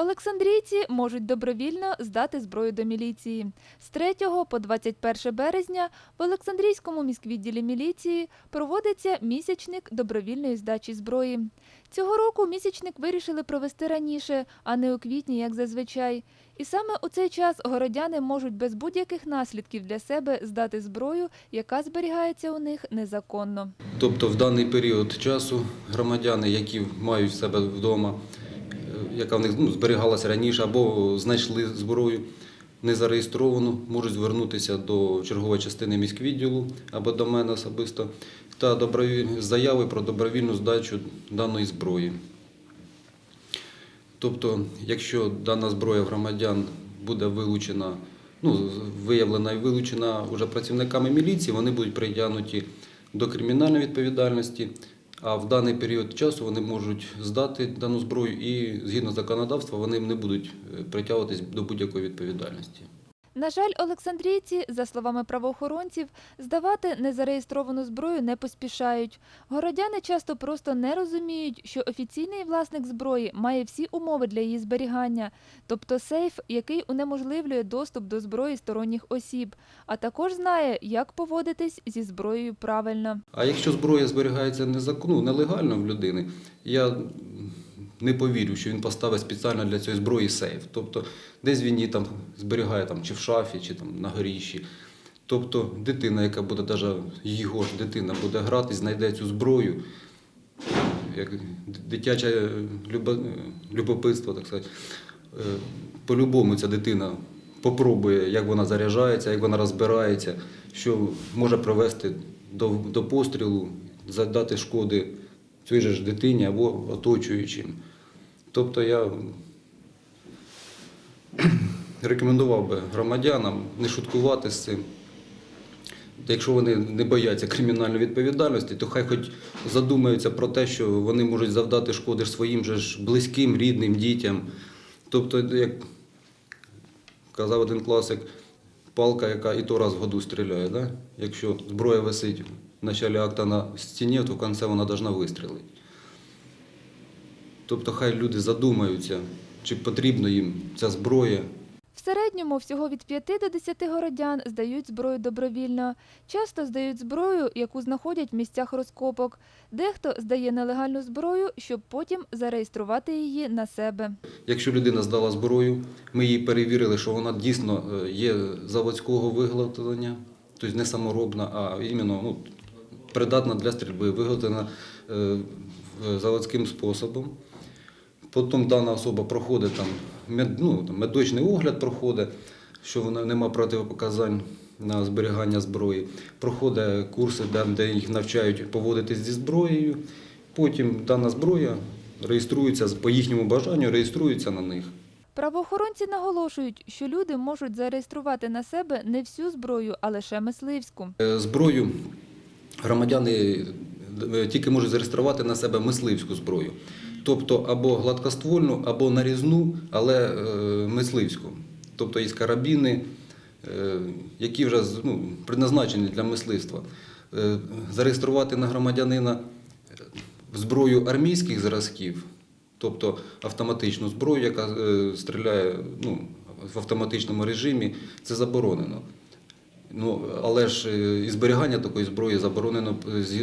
Олександрійці можуть добровільно здати зброю до міліції. З 3 по 21 березня в Олександрійському міськвідділі міліції проводиться місячник добровільної здачі зброї. Цього року місячник вирішили провести раніше, а не у квітні, як зазвичай. І саме у цей час городяни можуть без будь-яких наслідків для себе здати зброю, яка зберігається у них незаконно. Тобто в даний період часу громадяни, які мають в себе вдома, яка в них ну, зберігалася раніше, або знайшли зброю незареєстровану, можуть звернутися до чергової частини міськвідділу або до мене особисто та добровіль- з про добровільну здачу даної зброї. Тобто, якщо дана зброя громадян буде вилучена, ну, виявлена і вилучена вже працівниками міліції, вони будуть притягнуті до кримінальної відповідальності, а в даний період часу вони можуть здати дану зброю і згідно законодавства вони не будуть е, притягуватись до будь-якої відповідальності. На жаль, олександрійці, за словами правоохоронців, здавати незареєстровану зброю не поспішають. Городяни часто просто не розуміють, що офіційний власник зброї має всі умови для її зберігання, тобто сейф, який унеможливлює доступ до зброї сторонніх осіб, а також знає, як поводитись зі зброєю правильно. А якщо зброя зберігається незаконно, нелегально в людини, я не повірю, що він поставить спеціально для цієї зброї сейф. Тобто десь він її там зберігає там, чи в шафі, чи там на горіщі. Тобто дитина, яка буде, навіть його ж дитина буде грати, знайде цю зброю, як дитяче любопитство, так сказати, е, по-любому ця дитина попробує, як вона заряджається, як вона розбирається, що може привести до, до пострілу, задати шкоди цій же ж дитині або оточуючим. Тобто я рекомендував би громадянам не шуткувати з цим. Якщо вони не бояться кримінальної відповідальності, то хай хоч задумаються про те, що вони можуть завдати шкоди своїм же ж близьким, рідним, дітям. Тобто, як казав один класик, палка, яка і то раз в году стріляє. Да? Якщо зброя висить в началі акта на стіні, то в кінці вона повинна вистрілити. Тобто хай люди задумаються, чи потрібна їм ця зброя. В середньому всього від 5 до 10 городян здають зброю добровільно. Часто здають зброю, яку знаходять в місцях розкопок. Дехто здає нелегальну зброю, щоб потім зареєструвати її на себе. Якщо людина здала зброю, ми її перевірили, що вона дійсно е, є заводського виготовлення, тобто не саморобна, а іменно ну, придатна для стрільби, виготовлена е, заводським способом. Потім дана особа проходить там, мед, ну, там медичний огляд проходить, що вона не має протипоказань на зберігання зброї. Проходить курси, де, де їх навчають поводитись зі зброєю. Потім дана зброя реєструється по їхньому бажанню, реєструється на них. Правоохоронці наголошують, що люди можуть зареєструвати на себе не всю зброю, а лише мисливську. Е, Зброю громадяни е, тільки можуть зареєструвати на себе мисливську зброю. Тобто або гладкоствольну, або нарізну, але е, мисливську. Тобто є карабіни, е, які вже ну, предназначені для мисливства. Е, Зареєструвати на громадянина зброю армійських зразків, тобто автоматичну зброю, яка стріляє ну, в автоматичному режимі, це заборонено. Ну, але ж і зберігання такої зброї заборонено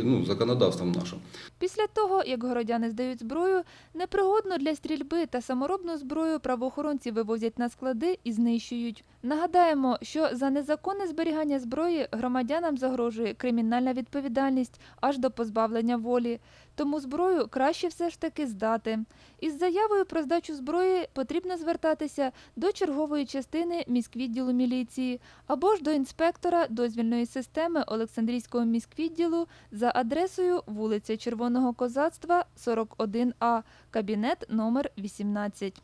ну, законодавством нашим. Після того, як городяни здають зброю, непригодну для стрільби та саморобну зброю правоохоронці вивозять на склади і знищують. Нагадаємо, що за незаконне зберігання зброї громадянам загрожує кримінальна відповідальність аж до позбавлення волі. Тому зброю краще все ж таки здати. Із заявою про здачу зброї потрібно звертатися до чергової частини міськвідділу міліції або ж до інспектора дозвільної системи Олександрійського міськвідділу за адресою вулиця Червоного Козацтва, 41А, кабінет номер 18.